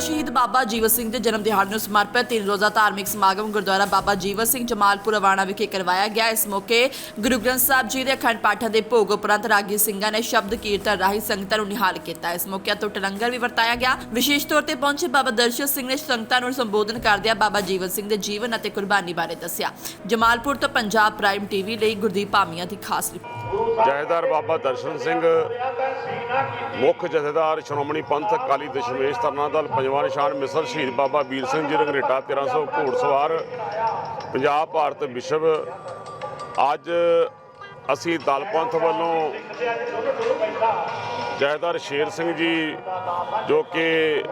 ਸ਼ਹੀਦ ਬਾਬਾ ਜੀਵਨ ਸਿੰਘ ਦੇ ਜਨਮ ਦਿਹਾੜੇ ਨੂੰ ਸਮਰਪਿਤ ਤਿੰਨ ਰੋਜ਼ਾ ਧਾਰਮਿਕ ਸਮਾਗਮ ਗੁਰਦੁਆਰਾ ਬਾਬਾ ਜੀਵਨ ਸਿੰਘ ਜਮਾਲਪੁਰ ਰਵਾਣਾ ਵਿਖੇ ਕਰਵਾਇਆ ਗਿਆ। ਇਸ ਮੌਕੇ ਗੁਰੂ ਗ੍ਰੰਥ ਸਾਹਿਬ ਜੀ ਦੇ ਅਖੰਡ ਪਾਠਾਂ ਦੇ ਭੋਗ ਉਪਰੰਤ ਰਾਗੀ ਸਿੰਘਾਂ ਨੇ ਸ਼ਬਦ ਕੀਰਤਨ ਰਾਹੀਂ ਸੰਗਤਾਂ ਨੂੰ ਨਿਹਾਲ ਕੀਤਾ। ਇਸ ਮੌਕੇ ਤੋਂ ਲੰਗਰ ਵੀ ਵਰਤਾਇਆ ਗਿਆ। ਵਿਸ਼ੇਸ਼ ਤੌਰ ਤੇ ਪਹੁੰਚੇ ਬਾਬਾ ਦਰਸ਼ਨ ਸਿੰਘ ਨੇ ਸੰਗਤਾਂ ਨੂੰ ਸੰਬੋਧਨ ਕਰਦਿਆਂ ਬਾਬਾ ਜੀਵਨ ਸਿੰਘ ਦੇ ਜੀਵਨ ਅਤੇ ਕੁਰਬਾਨੀ ਬਾਰੇ ਦੱਸਿਆ। ਜਮਾਲਪੁਰ ਤੋਂ ਪੰਜਾਬ ਪ੍ਰਾਈਮ ਟੀਵੀ ਲਈ ਗੁਰਦੀਪ ਭਾਮੀਆਂ ਦੀ ਖਾਸ ਰਿਪੋਰਟ। ਜਥੇਦਾਰ ਬਾਬਾ ਦਰਸ਼ਨ ਸਿੰਘ, ਮੁੱਖ ਜਥੇਦਾਰ ਸ਼੍ਰੋਮਣੀ ਪੰਥ ਅਕਾਲੀ ਦਸ਼ਮੇਸ਼ ਤਰਨਾ ਦਲ ਪੰਜਵਾਂ ਮਿਸਰ ਸ਼ਹੀਦ ਬਾਬਾ ਵੀਰ ਸਿੰਘ ਜੀ ਰੰਗਰੇਟਾ 1300 ਘੋੜਸਵਾਰ ਪੰਜਾਬ, ਭਾਰਤ ਵਿਸ਼ਵ। ਅੱਜ ਅਸੀਂ ਦਲ ਪੰਥ ਵੱਲੋਂ ਜਥੇਦਾਰ ਸ਼ੇਰ ਸਿੰਘ ਜੀ, ਜੋ ਕਿ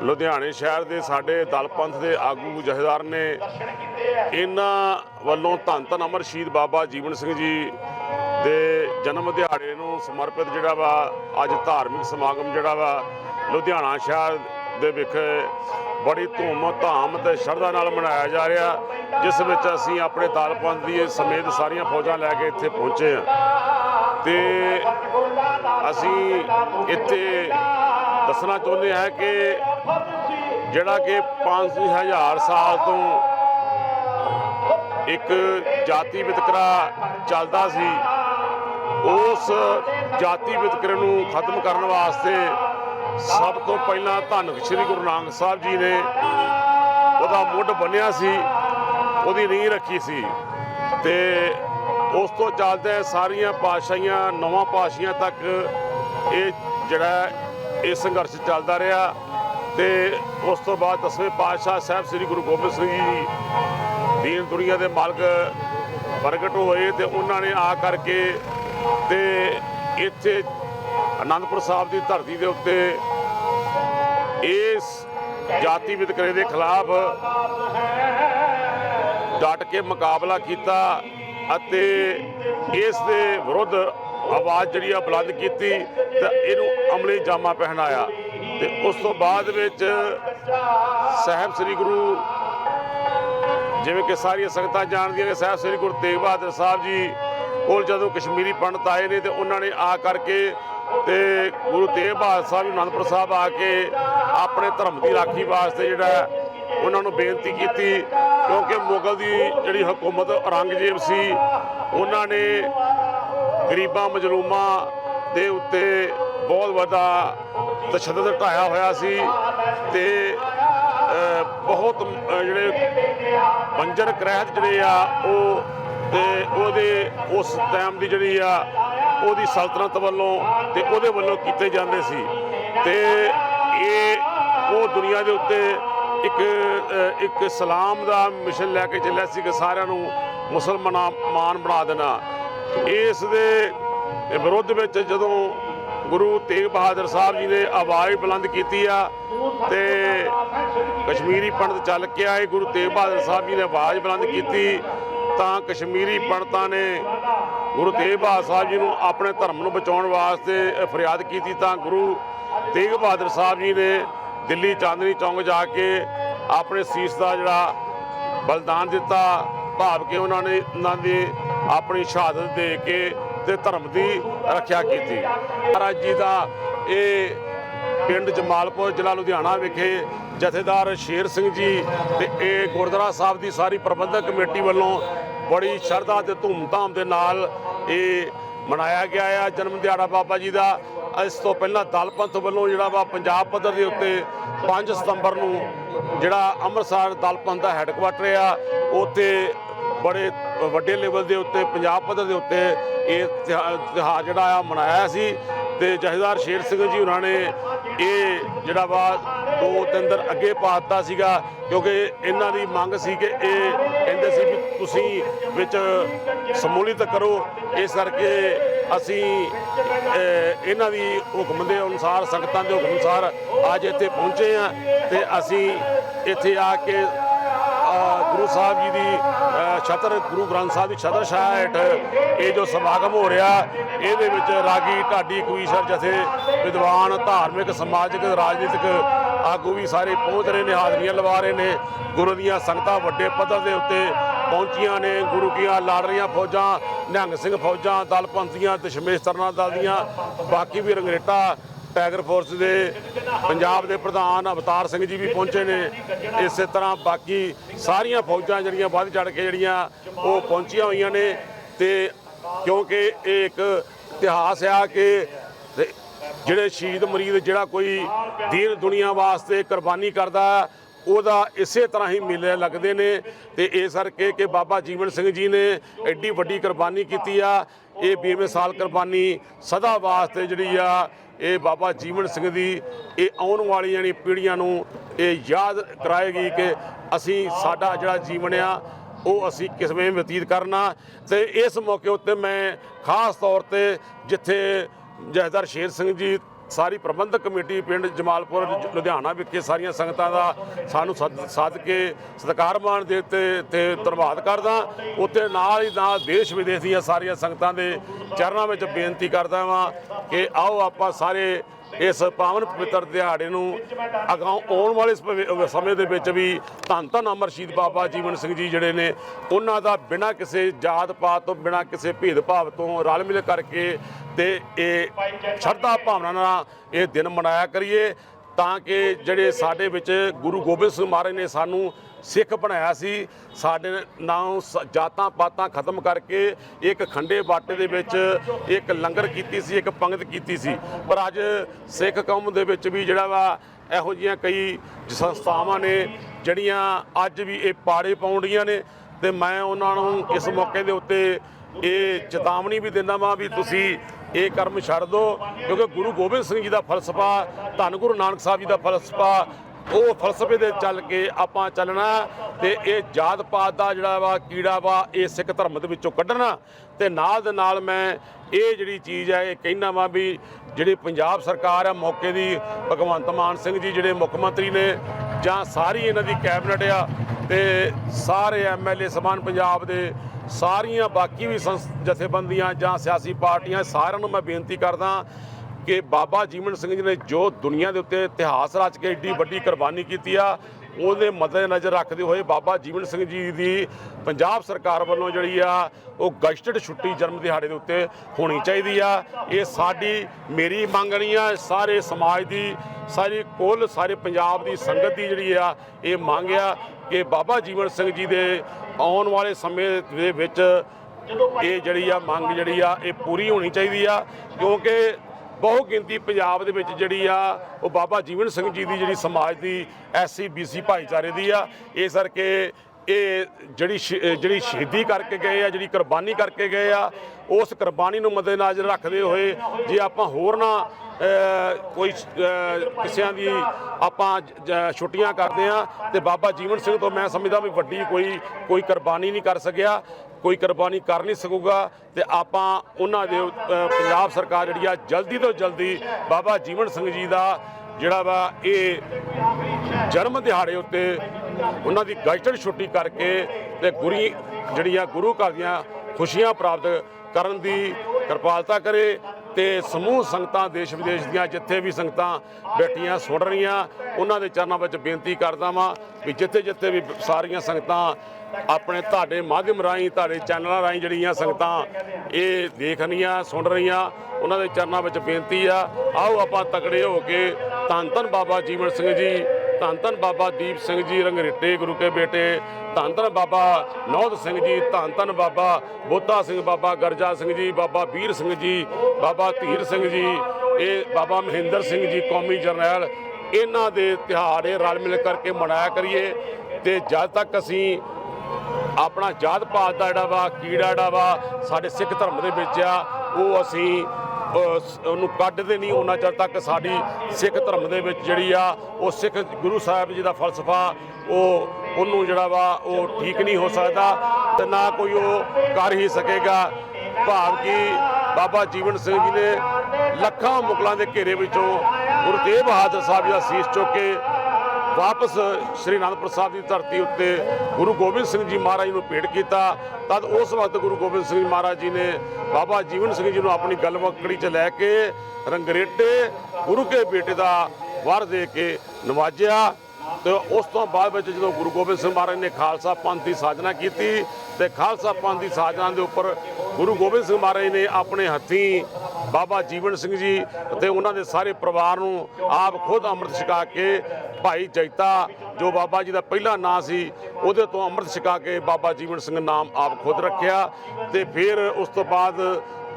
ਲੁਧਿਆਣੇ ਸ਼ਹਿਰ ਦੇ ਸਾਡੇ ਦਲ ਪੰਥ ਦੇ ਆਗੂ ਜਥੇਦਾਰ ਨੇ, ਇਹਨਾਂ ਵੱਲੋਂ ਧੰਨ ਧੰਨ ਅਮਰ ਸ਼ਹੀਦ ਬਾਬਾ ਜੀਵਨ ਸਿੰਘ ਜੀ ਦੇ ਜਨਮ ਦਿਹਾੜੇ ਨੂੰ ਸਮਰਪਿਤ ਜਿਹੜਾ ਵਾ, ਅੱਜ ਧਾਰਮਿਕ ਸਮਾਗਮ ਜਿਹੜਾ ਵਾ, ਲੁਧਿਆਣਾ ਸ਼ਹਿਰ ਦੇ ਵਿਖੇ ਬੜੀ ਧੂਮ ਧਾਮ ਤੇ ਸ਼ਰਧਾ ਨਾਲ ਮਨਾਇਆ ਜਾ ਰਿਹਾ, ਜਿਸ ਵਿੱਚ ਅਸੀਂ ਆਪਣੇ ਤਾਲਪੰਥ ਦੀ ਸਮੇਤ ਸਾਰੀਆਂ ਫੌਜਾਂ ਲੈ ਕੇ ਇੱਥੇ ਪਹੁੰਚੇ ਹਾਂ। ਤੇ ਅਸੀਂ ਇੱਥੇ ਦੱਸਣਾ ਚਾਹੁੰਦੇ ਹਾਂ ਕਿ ਜਿਹੜਾ ਕਿ 5000 ਸਾਲ ਤੋਂ ਇੱਕ ਜਾਤੀ ਵਿਤਕਰਾ ਚੱਲਦਾ ਸੀ, ਉਸ ਜਾਤੀ ਵਿਤਕਰੇ ਨੂੰ ਖਤਮ ਕਰਨ ਵਾਸਤੇ ਸਭ ਤੋਂ ਪਹਿਲਾਂ ਧੰਨ ਸ੍ਰੀ ਗੁਰੂ ਨਾਨਕ ਸਾਹਿਬ ਜੀ ਨੇ ਉਹਦਾ ਮੁੱਢ ਬੰਨਿਆ ਸੀ, ਉਹਦੀ ਨੀਂਹ ਰੱਖੀ ਸੀ ਤੇ ਉਸ ਤੋਂ ਚੱਲਦੇ ਸਾਰੀਆਂ ਪਾਤਸ਼ਾਹੀਆਂ, ਨੌਵਾਂ ਪਾਤਸ਼ਾਹੀਆਂ ਤੱਕ ਇਹ ਜਿਹੜਾ ਇਹ ਸੰਘਰਸ਼ ਚੱਲਦਾ ਰਿਹਾ ਤੇ ਉਸ ਤੋਂ ਬਾਅਦ ਦਸਵੇਂ ਪਾਤਸ਼ਾਹ ਸਾਹਿਬ ਸ੍ਰੀ ਗੁਰੂ ਗੋਬਿੰਦ ਸਿੰਘ ਜੀ ਦੀਨ ਦੁਨੀਆ ਦੇ ਮਾਲਕ ਪ੍ਰਗਟ ਹੋਏ ਤੇ ਉਹਨਾਂ ਨੇ ਆ ਕਰਕੇ ਤੇ ਇੱਥੇ ਅਨੰਦਪੁਰ ਸਾਹਿਬ ਦੀ ਧਰਤੀ ਦੇ ਉੱਤੇ ਇਸ ਜਾਤੀ ਵਿਤਕਰੇ ਦੇ ਖਿਲਾਫ ਡਟ ਕੇ ਮੁਕਾਬਲਾ ਕੀਤਾ ਅਤੇ ਇਸ ਦੇ ਵਿਰੁੱਧ ਆਵਾਜ਼ ਜਿਹੜੀ ਆ ਬੁਲੰਦ ਕੀਤੀ ਤੇ ਇਹਨੂੰ ਅਮਲੀ ਜਾਮਾ ਪਹਿਨਾਇਆ। ਤੇ ਉਸ ਤੋਂ ਬਾਅਦ ਵਿੱਚ ਸਾਹਿਬ ਸ੍ਰੀ ਗੁਰੂ ਜਿਵੇਂ ਕਿ ਸਾਰੀਆਂ ਸੰਗਤਾਂ ਜਾਣਦੀਆਂ ਨੇ, ਸਾਹਿਬ ਸ੍ਰੀ ਗੁਰੂ ਤੇਗ ਬਹਾਦਰ ਸਾਹਿਬ ਜੀ ਕੋਲ ਜਦੋਂ ਕਸ਼ਮੀਰੀ ਪੰਡਤ ਆਏ ਨੇ ਤੇ ਉਹਨਾਂ ਨੇ ਆ ਕਰਕੇ ਤੇ ਗੁਰੂ ਤੇਗ ਬਹਾਦਰ ਸਾਹਿਬ ਜੀ, ਅਨੰਦਪੁਰ ਸਾਹਿਬ ਆ ਕੇ ਆਪਣੇ ਧਰਮ ਦੀ ਰਾਖੀ ਵਾਸਤੇ ਜਿਹੜਾ ਉਹਨਾਂ ਨੂੰ ਬੇਨਤੀ ਕੀਤੀ, ਕਿਉਂਕਿ ਮੁਗਲ ਦੀ ਜਿਹੜੀ ਹਕੂਮਤ ਔਰੰਗਜ਼ੇਬ ਸੀ, ਉਹਨਾਂ ਨੇ ਗਰੀਬਾਂ, ਮਜਲੂਮਾਂ ਦੇ ਉੱਤੇ ਬਹੁਤ ਵੱਡਾ ਤਸ਼ੱਦਦ ਢਾਇਆ ਹੋਇਆ ਸੀ ਤੇ ਬਹੁਤ ਜਿਹੜੇ ਬੰਜਰ ਗ੍ਰਹਿਤ ਜਿਹੜੇ ਆ, ਉਹ ਤੇ ਉਹਦੇ ਉਸ ਟਾਈਮ ਦੀ ਜਿਹੜੀ ਆ ਉਹਦੀ ਸਲਤਨਤ ਵੱਲੋਂ ਤੇ ਉਹਦੇ ਵੱਲੋਂ ਕੀਤੇ ਜਾਂਦੇ ਸੀ। ਤੇ ਇਹ ਉਹ ਦੁਨੀਆ ਦੇ ਉੱਤੇ ਇੱਕ ਇੱਕ ਸਲਾਮ ਦਾ ਮਿਸ਼ਨ ਲੈ ਕੇ ਚੱਲਿਆ ਸੀ ਕਿ ਸਾਰਿਆਂ ਨੂੰ ਮੁਸਲਮਾਨਾਂ ਮੁਸਲਮਾਨ ਬਣਾ ਦੇਣਾ। ਇਸ ਦੇ ਵਿਰੁੱਧ ਵਿੱਚ ਜਦੋਂ ਗੁਰੂ ਤੇਗ ਬਹਾਦਰ ਸਾਹਿਬ ਜੀ ਨੇ ਆਵਾਜ਼ ਬੁਲੰਦ ਕੀਤੀ ਆ ਤੇ ਕਸ਼ਮੀਰੀ ਪੰਡਤ ਚੱਲ ਕੇ ਆਏ, ਗੁਰੂ ਤੇਗ ਬਹਾਦਰ ਸਾਹਿਬ ਜੀ ਨੇ ਆਵਾਜ਼ ਬੁਲੰਦ ਕੀਤੀ ਤਾਂ ਕਸ਼ਮੀਰੀ ਪੰਡਤਾਂ ਨੇ ਗੁਰੂ ਤੇਗ ਬਹਾਦਰ ਸਾਹਿਬ ਜੀ ਨੂੰ ਆਪਣੇ ਧਰਮ ਨੂੰ ਬਚਾਉਣ ਵਾਸਤੇ ਫਰਿਆਦ ਕੀਤੀ ਤਾਂ ਗੁਰੂ ਤੇਗ ਬਹਾਦਰ ਸਾਹਿਬ ਜੀ ਨੇ ਦਿੱਲੀ ਚਾਂਦਨੀ ਚੌਂਕ ਜਾ ਕੇ ਆਪਣੇ ਸੀਸ ਦਾ ਜਿਹੜਾ ਬਲਿਦਾਨ ਦਿੱਤਾ, ਭਾਵ ਕਿ ਉਹਨਾਂ ਨੇ, ਉਹਨਾਂ ਦੀ ਆਪਣੀ ਸ਼ਹਾਦਤ ਦੇ ਕੇ ਤੇ ਧਰਮ ਦੀ ਰੱਖਿਆ ਕੀਤੀ। ਮਹਾਰਾਜ ਜੀ ਦਾ ਇਹ ਪਿੰਡ ਜਮਾਲਪੁਰ ਜ਼ਿਲ੍ਹਾ ਲੁਧਿਆਣਾ ਵਿਖੇ ਜਥੇਦਾਰ ਸ਼ੇਰ ਸਿੰਘ ਜੀ ਤੇ ਇਹ ਗੁਰਦੁਆਰਾ ਸਾਹਿਬ ਦੀ ਸਾਰੀ ਪ੍ਰਬੰਧਕ ਕਮੇਟੀ ਵੱਲੋਂ ਬੜੀ ਸ਼ਰਧਾ ਤੇ ਧੂਮਧਾਮ ਦੇ ਨਾਲ ਇਹ ਮਨਾਇਆ ਗਿਆ ਆ। ਜਨਮ ਦਿਹਾੜਾ ਬਾਬਾ ਜੀ ਦਾ। ਇਸ ਤੋਂ ਪਹਿਲਾਂ ਦਲ ਪੰਥ ਵੱਲੋਂ ਜਿਹੜਾ ਵਾ ਪੰਜਾਬ ਪੱਧਰ ਦੇ ਉੱਤੇ 5 ਸਤੰਬਰ ਨੂੰ ਜਿਹੜਾ ਅੰਮ੍ਰਿਤਸਰ ਦਲ ਪੰਥ ਦਾ ਹੈੱਡਕੁਆਟਰ ਆ, ਉੱਥੇ ਬੜੇ ਵੱਡੇ ਲੈਵਲ ਦੇ ਉੱਤੇ, ਪੰਜਾਬ ਪੱਧਰ ਦੇ ਉੱਤੇ ਇਹ ਤਿਉਹਾ- ਤਿਉਹਾਰ ਜਿਹੜਾ ਆ ਮਨਾਇਆ ਸੀ ਤੇ ਜਥੇਦਾਰ ਸ਼ੇਰ ਸਿੰਘ ਜੀ ਉਹਨਾਂ ਨੇ ਇਹ ਜਿਹੜਾ ਵਾ ਦੋ ਤਿੰਨ ਦਿਨ ਅੱਗੇ ਪਾ ਦਿੱਤਾ ਸੀਗਾ ਕਿਉਂਕਿ ਇਹਨਾਂ ਦੀ ਮੰਗ ਸੀ ਕਿ ਇਹ ਕਹਿੰਦੇ ਸੀ ਵੀ ਤੁਸੀਂ ਵਿੱਚ ਸਮੂਲਿਤ ਕਰੋ। ਇਸ ਕਰਕੇ ਅਸੀਂ ਇਹਨਾਂ ਦੀ ਹੁਕਮ ਦੇ ਅਨੁਸਾਰ, ਸੰਗਤਾਂ ਦੇ ਹੁਕਮ ਅਨੁਸਾਰ ਅੱਜ ਇੱਥੇ ਪਹੁੰਚੇ ਆ ਤੇ ਅਸੀਂ ਇੱਥੇ ਆ ਕੇ ਗੁਰੂ ਸਾਹਿਬ ਜੀ ਦੀ ਛਤਰ, ਗੁਰੂ ਗ੍ਰੰਥ ਸਾਹਿਬ ਦੀ ਛਤਰ ਛਾਇਆ ਹੇਠ ਇਹ ਜੋ ਸਮਾਗਮ ਹੋ ਰਿਹਾ, ਇਹਦੇ ਵਿੱਚ ਰਾਗੀ ਢਾਡੀ ਕਵੀਸ਼ਰ ਜਥੇ, ਵਿਦਵਾਨ, ਧਾਰਮਿਕ, ਸਮਾਜਿਕ, ਰਾਜਨੀਤਿਕ ਆਗੂ ਵੀ ਸਾਰੇ ਪਹੁੰਚ ਰਹੇ ਨੇ, ਹਾਜ਼ਰੀਆਂ ਲਵਾ ਰਹੇ ਨੇ। ਗੁਰੂ ਦੀਆਂ ਸੰਗਤਾਂ ਵੱਡੇ ਪੱਧਰ ਦੇ ਉੱਤੇ ਪਹੁੰਚੀਆਂ ਨੇ। ਗੁਰੂ ਕੀਆਂ ਲੜ ਰਹੀਆਂ ਫੌਜਾਂ, ਨਿਹੰਗ ਸਿੰਘ ਫੌਜਾਂ ਦਲ ਪੰਥੀਆਂ ਦਸ਼ਮੇਸ਼ ਤਰਨਾ ਦਲ ਦੀਆਂ, ਬਾਕੀ ਵੀ ਰੰਗਰੇਟਾ ਟਾਈਗਰ ਫੋਰਸ ਦੇ ਪੰਜਾਬ ਦੇ ਪ੍ਰਧਾਨ ਅਵਤਾਰ ਸਿੰਘ ਜੀ ਵੀ ਪਹੁੰਚੇ ਨੇ। ਇਸੇ ਤਰ੍ਹਾਂ ਬਾਕੀ ਸਾਰੀਆਂ ਫੌਜਾਂ ਜਿਹੜੀਆਂ ਵੱਧ ਚੜ ਕੇ ਜਿਹੜੀਆਂ ਉਹ ਪਹੁੰਚੀਆਂ ਹੋਈਆਂ ਨੇ ਤੇ ਕਿਉਂਕਿ ਇਹ ਇੱਕ ਇਤਿਹਾਸ ਆ ਕਿ ਜਿਹੜੇ ਸ਼ਹੀਦ ਮਰੀਦ ਜਿਹੜਾ ਕੋਈ ਦੀਨ ਦੁਨੀਆ ਵਾਸਤੇ ਕੁਰਬਾਨੀ ਕਰਦਾ ਉਹਦਾ ਇਸੇ ਤਰ੍ਹਾਂ ਹੀ ਮੇਲੇ ਲੱਗਦੇ ਨੇ ਤੇ ਇਸ ਕਰਕੇ ਕਿ ਬਾਬਾ ਜੀਵਨ ਸਿੰਘ ਜੀ ਨੇ ਐਡੀ ਵੱਡੀ ਕੁਰਬਾਨੀ ਕੀਤੀ ਆ। ਇਹ ਬੇਮਿਸਾਲ ਕੁਰਬਾਨੀ ਸਦਾ ਵਾਸਤੇ ਜਿਹੜੀ ਆ, ਇਹ ਬਾਬਾ ਜੀਵਨ ਸਿੰਘ ਦੀ, ਇਹ ਆਉਣ ਵਾਲੀ ਜਾਣੀ ਪੀੜ੍ਹੀਆਂ ਨੂੰ ਇਹ ਯਾਦ ਕਰਾਏਗੀ ਕਿ ਅਸੀਂ ਸਾਡਾ ਜਿਹੜਾ ਜੀਵਨ ਆ, ਉਹ ਅਸੀਂ ਕਿਸਵੇਂ ਬਤੀਤ ਕਰਨਾ। ਤੇ ਇਸ ਮੌਕੇ ਉੱਤੇ ਮੈਂ ਖਾਸ ਤੌਰ ਤੇ ਜਿੱਥੇ ਜਹਦਰ ਸ਼ੇਰ ਸਿੰਘ ਜੀ ਸਾਰੀ ਪ੍ਰਬੰਧਕ ਕਮੇਟੀ ਪਿੰਡ ਜਮਾਲਪੁਰ ਲੁਧਿਆਣਾ ਵਿਖੇ ਸਾਰੀਆਂ ਸੰਗਤਾਂ ਦਾ ਸਾਨੂੰ ਸੱਦ ਸੱਦ ਕੇ ਸਤਿਕਾਰ ਮਾਣ ਦੇ ਤੇ ਤੇ ਧੰਨਵਾਦ ਕਰਦਾ। ਉੱਤੇ ਨਾਲ ਹੀ ਨਾਲ ਦੇਸ਼ ਵਿਦੇਸ਼ ਦੀਆਂ ਸਾਰੀਆਂ ਸੰਗਤਾਂ ਦੇ ਚਰਨਾਂ ਵਿੱਚ ਬੇਨਤੀ ਕਰਦਾ ਵਾਂ ਕਿ ਆਓ ਆਪਾਂ ਸਾਰੇ ਇਸ ਪਾਵਨ ਪਵਿੱਤਰ ਦਿਹਾੜੇ ਨੂੰ ਅਗਾਉਂ ਆਉਣ ਵਾਲੇ ਸਮੇਂ- ਸਮੇਂ ਦੇ ਵਿੱਚ ਵੀ ਧੰਨ ਧੰਨ ਅਮਰ ਸ਼ਹੀਦ ਬਾਬਾ ਜੀਵਨ ਸਿੰਘ ਜੀ ਜਿਹੜੇ ਨੇ, ਉਹਨਾਂ ਦਾ ਬਿਨਾਂ ਕਿਸੇ ਜਾਤ ਪਾਤ ਤੋਂ, ਬਿਨਾਂ ਕਿਸੇ ਭੇਦਭਾਵ ਤੋਂ ਰਲ ਮਿਲ ਕਰਕੇ ਤੇ ਇਹ ਸ਼ਰਧਾ ਭਾਵਨਾ ਨਾਲ ਇਹ ਦਿਨ ਮਨਾਇਆ ਕਰੀਏ, ਤਾਂ ਕਿ ਜਿਹੜੇ ਸਾਡੇ ਵਿੱਚ ਗੁਰੂ ਗੋਬਿੰਦ ਸਿੰਘ ਮਹਾਰਾਜ ਨੇ ਸਾਨੂੰ ਸਿੱਖ ਬਣਾਇਆ ਸੀ। ਸਾਡੇ ਨਾਲੋਂ ਸ- ਜਾਤਾਂ ਪਾਤਾਂ ਖਤਮ ਕਰਕੇ ਇੱਕ ਖੰਡੇ ਬਾਟੇ ਦੇ ਵਿੱਚ ਇੱਕ ਲੰਗਰ ਕੀਤੀ ਸੀ, ਇੱਕ ਪੰਗਤ ਕੀਤੀ ਸੀ। ਪਰ ਅੱਜ ਸਿੱਖ ਕੌਮ ਦੇ ਵਿੱਚ ਵੀ ਜਿਹੜਾ ਵਾ, ਇਹੋ ਜਿਹੀਆਂ ਕਈ ਸੰਸਥਾਵਾਂ ਨੇ, ਜਿਹੜੀਆਂ ਅੱਜ ਵੀ ਇਹ ਪਾੜੇ ਪਾਉਂਦੀਆਂ ਨੇ। ਤੇ ਮੈਂ ਉਹਨਾਂ ਨੂੰ ਇਸ ਮੌਕੇ ਦੇ ਉੱਤੇ ਇਹ ਚੇਤਾਵਨੀ ਵੀ ਦਿੰਦਾ ਵਾਂ ਵੀ ਤੁਸੀਂ ਇਹ ਕਰਮ ਛੱਡ ਦਿਓ ਕਿਉਂਕਿ ਗੁਰੂ ਗੋਬਿੰਦ ਸਿੰਘ ਜੀ ਦਾ ਫਲਸਫਾ, ਧੰਨ ਗੁਰੂ ਨਾਨਕ ਸਾਹਿਬ ਜੀ ਦਾ ਫਲਸਫਾ ਉਹ ਫਲਸਫੇ ਦੇ ਚੱਲ ਕੇ ਆਪਾਂ ਚੱਲਣਾ ਤੇ ਇਹ ਜਾਤ ਪਾਤ ਦਾ ਜਿਹੜਾ ਵਾ ਕੀੜਾ ਵਾ, ਇਹ ਸਿੱਖ ਧਰਮ ਦੇ ਵਿੱਚੋਂ ਕੱਢਣਾ ਤੇ ਨਾਲ ਦੇ ਨਾਲ ਮੈਂ ਇਹ ਜਿਹੜੀ ਚੀਜ਼ ਹੈ, ਇਹ ਕਹਿਣਾ ਵਾ ਵੀ ਜਿਹੜੀ ਪੰਜਾਬ ਸਰਕਾਰ ਹੈ ਮੌਕੇ ਦੀ ਭਗਵੰਤ ਮਾਨ ਸਿੰਘ ਜੀ ਜਿਹੜੇ ਮੁੱਖ ਮੰਤਰੀ ਨੇ ਜਾਂ ਸਾਰੀ ਇਹਨਾਂ ਦੀ ਕੈਬਨਿਟ ਆ ਤੇ ਸਾਰੇ ਐਮਐਲਏ ਸਮਾਨ ਪੰਜਾਬ ਦੇ, ਸਾਰੀਆਂ ਬਾਕੀ ਵੀ ਸੰਸ- ਜਥੇਬੰਦੀਆਂ ਜਾਂ ਸਿਆਸੀ ਪਾਰਟੀਆਂ ਸਾਰਿਆਂ ਨੂੰ ਮੈਂ ਬੇਨਤੀ ਕਰਦਾ ਕਿ ਬਾਬਾ ਜੀਵਨ ਸਿੰਘ ਜੀ ਨੇ ਜੋ ਦੁਨੀਆ ਦੇ ਉੱਤੇ ਇਤਿਹਾਸ ਰਚ ਕੇ ਏਡੀ ਵੱਡੀ ਕੁਰਬਾਨੀ ਕੀਤੀ ਆ, ਉਹਦੇ ਮੱਦੇ ਨਜ਼ਰ ਰੱਖਦੇ ਹੋਏ ਬਾਬਾ ਜੀਵਨ ਸਿੰਘ ਜੀ ਦੀ ਪੰਜਾਬ ਸਰਕਾਰ ਵੱਲੋਂ ਜਿਹੜੀ ਆ, ਉਹ ਗਸ਼ਟਡ ਛੁੱਟੀ ਜਨਮ ਦਿਹਾੜੇ ਦੇ ਉੱਤੇ ਹੋਣੀ ਚਾਹੀਦੀ ਆ। ਇਹ ਸਾਡੀ, ਮੇਰੀ ਮੰਗ ਨਹੀਂ ਆ, ਸਾਰੇ ਸਮਾਜ ਦੀ, ਸਾਰੀ ਕੁੱਲ, ਸਾਰੇ ਪੰਜਾਬ ਦੀ ਸੰਗਤ ਦੀ ਜਿਹੜੀ ਆ, ਇਹ ਮੰਗ ਆ ਕਿ ਬਾਬਾ ਜੀਵਨ ਸਿੰਘ ਜੀ ਦੇ ਆਉਣ ਵਾਲੇ ਸਮੇਂ ਦੇ ਵਿੱਚ ਇਹ ਜਿਹੜੀ ਆ ਮੰਗ ਜਿਹੜੀ ਆ, ਇਹ ਪੂਰੀ ਹੋਣੀ ਚਾਹੀਦੀ ਆ। ਕਿਉਂਕਿ ਬਹੁ ਗਿਣਤੀ ਪੰਜਾਬ ਦੇ ਵਿੱਚ ਜਿਹੜੀ ਆ, ਉਹ ਬਾਬਾ ਜੀਵਨ ਸਿੰਘ ਜੀ ਦੀ ਜਿਹੜੀ ਸਮਾਜ ਦੀ ਐਸਸੀ ਬੀਸੀ ਭਾਈਚਾਰੇ ਦੀ ਆ। ਇਸ ਕਰਕੇ ਇਹ ਜਿਹੜੀ ਸ਼- ਜਿਹੜੀ ਸ਼ਹੀਦੀ ਕਰਕੇ ਗਏ ਆ, ਜਿਹੜੀ ਕੁਰਬਾਨੀ ਕਰਕੇ ਗਏ ਆ, ਉਸ ਕੁਰਬਾਨੀ ਨੂੰ ਮੱਦੇਨਜ਼ਰ ਰੱਖਦੇ ਹੋਏ ਜੇ ਆਪਾਂ ਹੋਰ ਨਾ ਕੋਈ ਕਿਸਿਆਂ ਦੀ ਆਪਾਂ ਛੁੱਟੀਆਂ ਕਰਦੇ ਆ, ਤੇ ਬਾਬਾ ਜੀਵਨ ਸਿੰਘ ਤੋਂ ਮੈਂ ਸਮਝਦਾ ਵੀ ਵੱਡੀ ਕੋਈ ਕੋਈ ਕੁਰਬਾਨੀ ਨਹੀਂ ਕਰ ਸਕਿਆ। ਕੋਈ ਕੁਰਬਾਨੀ ਕਰ ਨਹੀਂ ਸਕੂਗਾ ਤੇ ਆਪਾਂ ਉਹਨਾਂ ਦੇ ਪੰਜਾਬ ਸਰਕਾਰ ਜਿਹੜੀ ਆ, ਜਲਦੀ ਤੋਂ ਜਲਦੀ ਬਾਬਾ ਜੀਵਨ ਸਿੰਘ ਜੀ ਦਾ ਜਿਹੜਾ ਵਾ ਇਹ ਜਨਮ ਦਿਹਾੜੇ ਉੱਤੇ ਉਹਨਾਂ ਦੀ ਗਜ਼ਟਡ ਛੁੱਟੀ ਕਰਕੇ ਤੇ ਗੁਰੀ ਜਿਹੜੀਆਂ ਗੁਰੂ ਘਰ ਦੀਆਂ ਖੁਸ਼ੀਆਂ ਪ੍ਰਾਪਤ ਕਰਨ ਦੀ ਕਿਰਪਾਲਤਾ ਕਰੇ ਤੇ ਸਮੂਹ ਸੰਗਤਾਂ ਦੇਸ਼ ਵਿਦੇਸ਼ ਦੀਆਂ ਜਿੱਥੇ ਵੀ ਸੰਗਤਾਂ ਬੈਠੀਆਂ, ਸੁਣ ਰਹੀਆਂ, ਉਹਨਾਂ ਦੇ ਚਰਨਾਂ ਵਿੱਚ ਬੇਨਤੀ ਕਰਦਾ ਵਾਂ ਵੀ ਜਿੱਥੇ ਜਿੱਥੇ ਵੀ ਸਾਰੀਆਂ ਸੰਗਤਾਂ ਆਪਣੇ ਤੁਹਾਡੇ ਮਾਧਿਅਮ ਰਾਹੀਂ, ਤੁਹਾਡੇ ਚੈਨਲਾਂ ਰਾਹੀਂ ਜਿਹੜੀਆਂ ਸੰਗਤਾਂ ਇਹ ਦੇਖ ਰਹੀਆਂ ਸੁਣ ਰਹੀਆਂ, ਉਹਨਾਂ ਦੇ ਚਰਨਾਂ ਵਿੱਚ ਬੇਨਤੀ ਆ। ਆਓ ਆਪਾਂ ਤਕੜੇ ਹੋ ਕੇ ਧੰਨ ਧੰਨ ਬਾਬਾ ਜੀਵਨ ਸਿੰਘ ਜੀ ਧੰਨ ਧੰਨ ਬਾਬਾ ਦੀਪ ਸਿੰਘ ਜੀ, ਰੰਗਰੇਟੇ ਗੁਰੂ ਕੇ ਬੇਟੇ। ਧੰਨ ਧੰਨ ਬਾਬਾ ਨੌਦ ਸਿੰਘ ਜੀ, ਧੰਨ ਧੰਨ ਬਾਬਾ ਬੋਤਾ ਸਿੰਘ, ਬਾਬਾ ਗਰਜਾ ਸਿੰਘ ਜੀ, ਬਾਬਾ ਵੀਰ ਸਿੰਘ ਜੀ, ਬਾਬਾ ਧੀਰ ਸਿੰਘ ਜੀ, ਇਹ ਬਾਬਾ ਮਹਿੰਦਰ ਸਿੰਘ ਜੀ, ਕੌਮੀ ਜਰਨੈਲ। ਇਹਨਾਂ ਦੇ ਤਿਉਹਾਰ ਇਹ ਰਲ ਮਿਲ ਕਰਕੇ ਮਨਾਇਆ ਕਰੀਏ ਤੇ ਜਦ ਤੱਕ ਅਸੀਂ ਆਪਣਾ ਜਾਤ ਪਾਤ ਦਾ ਜਿਹੜਾ ਵਾ, ਕੀੜਾ ਜਿਹੜਾ ਵਾ, ਸਾਡੇ ਸਿੱਖ ਧਰਮ ਦੇ ਵਿੱਚ ਆ, ਉਹ ਅਸੀਂ ਉਹਨੂੰ ਕੱਢਦੇ ਨਹੀਂ ਉਹਨਾਂ ਚਿਰ ਤੱਕ ਸਾਡੀ ਸਿੱਖ ਧਰਮ ਦੇ ਵਿੱਚ ਜਿਹੜੀ ਆ, ਉਹ ਸਿੱਖ ਗੁਰੂ ਸਾਹਿਬ ਜੀ ਦਾ ਫਲਸਫਾ, ਉਹ, ਉਹਨੂੰ ਜਿਹੜਾ ਵਾ, ਉਹ ਠੀਕ ਨਹੀਂ ਹੋ ਸਕਦਾ ਤੇ ਨਾ ਕੋਈ ਉਹ ਕਰ ਹੀ ਸਕੇਗਾ। ਭਾਵ ਕਿ ਬਾਬਾ ਜੀਵਨ ਸਿੰਘ ਜੀ ਨੇ ਲੱਖਾਂ ਮੁਗਲਾਂ ਦੇ ਘੇਰੇ ਵਿੱਚੋਂ ਗੁਰੂ ਤੇਗ ਬਹਾਦਰ ਸਾਹਿਬ ਜੀ ਦਾ ਸੀਸ ਚੁੱਕ ਕੇ ਵਾਪਸ ਸ੍ਰੀ ਅਨੰਦਪੁਰ ਸਾਹਿਬ ਦੀ ਧਰਤੀ ਉੱਤੇ ਗੁਰੂ ਗੋਬਿੰਦ ਸਿੰਘ ਜੀ ਮਹਾਰਾਜ ਨੂੰ ਭੇਟ ਕੀਤਾ। ਤਦ ਉਸ ਵਕਤ ਗੁਰੂ ਗੋਬਿੰਦ ਸਿੰਘ ਮਹਾਰਾਜ ਜੀ ਨੇ ਬਾਬਾ ਜੀਵਨ ਸਿੰਘ ਜੀ ਨੂੰ ਆਪਣੀ ਗਲਵਕੜੀ 'ਚ ਲੈ ਕੇ ਰੰਗਰੇਟੇ ਗੁਰੂ ਕੇ ਬੇਟੇ ਦਾ ਵਰ ਦੇ ਕੇ ਨਵਾਜਿਆ। ਤੇ ਉਸ ਤੋਂ ਬਾਅਦ ਵਿੱਚ ਜਦੋਂ ਗੁਰੂ ਗੋਬਿੰਦ ਸਿੰਘ ਮਹਾਰਾਜ ਨੇ ਖਾਲਸਾ ਪੰਥ ਦੀ ਸਾਜਨਾ ਕੀਤੀ ਤੇ ਖਾਲਸਾ ਪੰਥ ਦੀ ਸਾਜਨਾ ਦੇ ਉੱਪਰ ਗੁਰੂ ਗੋਬਿੰਦ ਸਿੰਘ ਮਹਾਰਾਜ ਨੇ ਆਪਣੇ ਹੱਥੀਂ ਬਾਬਾ ਜੀਵਨ ਸਿੰਘ ਜੀ ਅਤੇ ਉਹਨਾਂ ਦੇ ਸਾਰੇ ਪਰਿਵਾਰ ਨੂੰ ਆਪ ਖੁਦ ਅੰਮ੍ਰਿਤ ਛਕਾ ਕੇ ਭਾਈ ਜੈਤਾ, ਜੋ ਬਾਬਾ ਜੀ ਦਾ ਪਹਿਲਾ ਨਾਂ ਸੀ, ਉਹਦੇ ਤੋਂ ਅੰਮ੍ਰਿਤ ਛਕਾ ਕੇ ਬਾਬਾ ਜੀਵਨ ਸਿੰਘ ਨਾਮ ਆਪ ਖੁਦ ਰੱਖਿਆ ਤੇ ਫਿਰ ਉਸ ਤੋਂ ਬਾਅਦ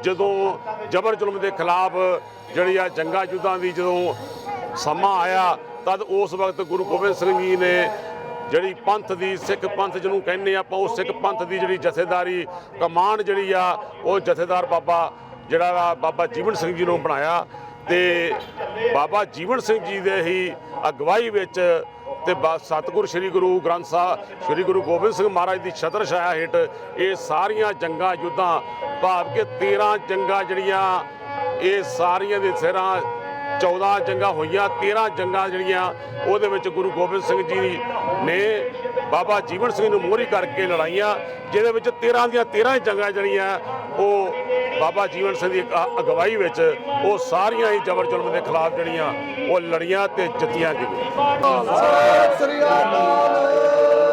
ਜਦੋਂ ਜਬਰ ਜ਼ੁਲਮ ਦੇ ਖਿਲਾਫ ਜਿਹੜੀ ਆ ਜੰਗਾਂ ਯੁੱਧਾਂ ਦੀ ਜਦੋਂ ਸਮਾਂ ਆਇਆ, ਤਦ ਉਸ ਵਕਤ ਗੁਰੂ ਗੋਬਿੰਦ ਸਿੰਘ ਜੀ ਨੇ ਜਿਹੜੀ ਪੰਥ ਦੀ, ਸਿੱਖ ਪੰਥ ਜਿਹਨੂੰ ਕਹਿੰਦੇ ਆਪਾਂ, ਉਹ ਸਿੱਖ ਪੰਥ ਦੀ ਜਿਹੜੀ ਜਥੇਦਾਰੀ ਕਮਾਂਡ ਜਿਹੜੀ ਆ, ਉਹ ਜਥੇਦਾਰ ਬਾਬਾ ਜਿਹੜਾ ਵਾ ਬਾਬਾ ਜੀਵਨ ਸਿੰਘ ਜੀ ਨੂੰ ਬਣਾਇਆ। ਤੇ ਬਾਬਾ ਜੀਵਨ ਸਿੰਘ ਜੀ ਦੇ ਹੀ ਅਗਵਾਈ ਵਿੱਚ ਤੇ ਬਾ- ਸਤਿਗੁਰ ਸ੍ਰੀ ਗੁਰੂ ਗ੍ਰੰਥ ਸਾਹਿਬ, ਸ੍ਰੀ ਗੁਰੂ ਗੋਬਿੰਦ ਸਿੰਘ ਮਹਾਰਾਜ ਦੀ ਛਤਰ ਛਾਇਆ ਹੇਠ ਇਹ ਸਾਰੀਆਂ ਜੰਗਾਂ ਯੁੱਧਾਂ, ਭਾਵ ਕਿ 13 ਜੰਗਾਂ ਜਿਹੜੀਆਂ, ਇਹ ਸਾਰੀਆਂ ਦੇ ਸਿਰਾਂ 14 ਜੰਗਾਂ ਹੋਈਆਂ 13 ਜੰਗਾਂ ਜਿਹੜੀਆਂ ਉਹਦੇ ਵਿੱਚ ਗੁਰੂ ਗੋਬਿੰਦ ਸਿੰਘ ਜੀ ਨੇ ਬਾਬਾ ਜੀਵਨ ਸਿੰਘ ਨੂੰ ਮੋਹਰੀ ਕਰਕੇ ਲੜਾਈਆਂ, ਜਿਹਦੇ ਵਿੱਚ 13 ਦੀਆਂ 13 ਜੰਗਾਂ ਜਿਹੜੀਆਂ ਉਹ ਬਾਬਾ ਜੀਵਨ ਸਿੰਘ ਦੀ ਅਗਵਾਈ ਵਿੱਚ ਉਹ ਸਾਰੀਆਂ ਹੀ ਜ਼ਬਰ ਜ਼ੁਲਮ ਦੇ ਖਿਲਾਫ ਜਿਹੜੀਆਂ, ਉਹ ਲੜੀਆਂ ਤੇ ਜਿੱਤੀਆਂ ਗਈਆਂ। ਸਤਿ ਸ੍ਰੀ ਅਕਾਲ।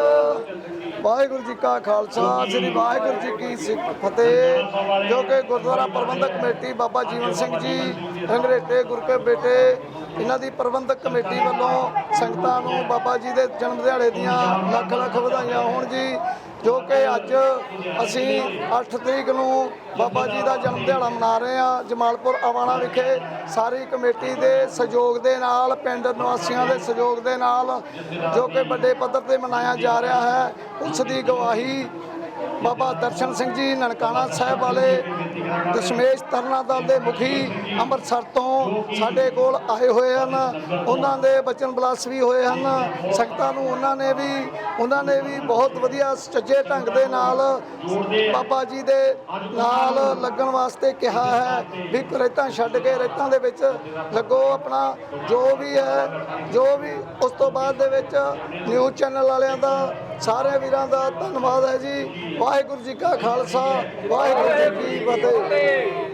ਵਾਹਿਗੁਰੂ ਜੀ ਕਾ ਖਾਲਸਾ ਸ੍ਰੀ ਵਾਹਿਗੁਰੂ ਜੀ ਕੀ ਸਿੱਖ ਫਤਿਹ। ਜੋ ਕਿ ਗੁਰਦੁਆਰਾ ਪ੍ਰਬੰਧਕ ਕਮੇਟੀ ਬਾਬਾ ਜੀਵਨ ਸਿੰਘ ਜੀ ਰੰਗਰੇਟੇ ਗੁਰੂ ਕੇ ਬੇਟੇ ਇਹਨਾਂ ਦੀ ਪ੍ਰਬੰਧਕ ਕਮੇਟੀ ਵੱਲੋਂ ਸੰਗਤਾਂ ਨੂੰ ਬਾਬਾ ਜੀ ਦੇ ਜਨਮ ਦਿਹਾੜੇ ਦੀਆਂ ਲੱਖ ਲੱਖ ਵਧਾਈਆਂ ਹੋਣ ਜੀ। ਜੋ ਕਿ ਅੱਜ ਅਸੀਂ 8 ਤਰੀਕ ਨੂੰ ਬਾਬਾ ਜੀ ਦਾ ਜਨਮ ਦਿਹਾੜਾ ਮਨਾ ਰਹੇ ਹਾਂ। ਜਮਾਲਪੁਰ ਆਵਾਣਾ ਵਿਖੇ ਸਾਰੀ ਕਮੇਟੀ ਦੇ ਸਹਿਯੋਗ ਦੇ ਨਾਲ, ਪਿੰਡ ਨਿਵਾਸੀਆਂ ਦੇ ਸਹਿਯੋਗ ਦੇ ਨਾਲ ਜੋ ਕਿ ਵੱਡੇ ਪੱਧਰ ਤੇ ਮਨਾਇਆ ਜਾ ਰਿਹਾ ਹੈ। ਉਸ ਦੀ ਗਵਾਹੀ ਬਾਬਾ ਦਰਸ਼ਨ ਸਿੰਘ ਜੀ ਨਨਕਾਣਾ ਸਾਹਿਬ ਵਾਲੇ ਦਸ਼ਮੇਸ਼ ਤਰਨਾ ਦਲ ਦੇ ਮੁਖੀ ਅੰਮ੍ਰਿਤਸਰ ਤੋਂ ਸਾਡੇ ਕੋਲ ਆਏ ਹੋਏ ਹਨ। ਉਹਨਾਂ ਦੇ ਬਚਨ ਬਲਾਸ ਵੀ ਹੋਏ ਹਨ। ਸੰਗਤਾਂ ਨੂੰ ਉਹਨਾਂ ਨੇ ਵੀ, ਉਹਨਾਂ ਨੇ ਵੀ ਬਹੁਤ ਵਧੀਆ ਸੁਚੱਜੇ ਢੰਗ ਦੇ ਨਾਲ ਬਾਬਾ ਜੀ ਦੇ ਨਾਲ ਲੱਗਣ ਵਾਸਤੇ ਕਿਹਾ ਹੈ ਵੀ ਰੇਤਾਂ ਛੱਡ ਕੇ ਰੇਤਾਂ ਦੇ ਵਿੱਚ ਲੱਗੋ ਆਪਣਾ। ਜੋ ਵੀ ਹੈ, ਜੋ ਵੀ ਉਸ ਤੋਂ ਬਾਅਦ ਦੇ ਵਿੱਚ ਨਿਊਜ਼ ਚੈਨਲ ਵਾਲਿਆਂ ਦਾ ਸਾਰੇ ਵੀਰਾਂ ਦਾ ਧੰਨਵਾਦ ਹੈ ਜੀ। ਵਾਹਿਗੁਰੂ ਜੀ ਕਾ ਖਾਲਸਾ ਵਾਹਿਗੁਰੂ ਜੀ ਕੀ ਫਤਿਹ।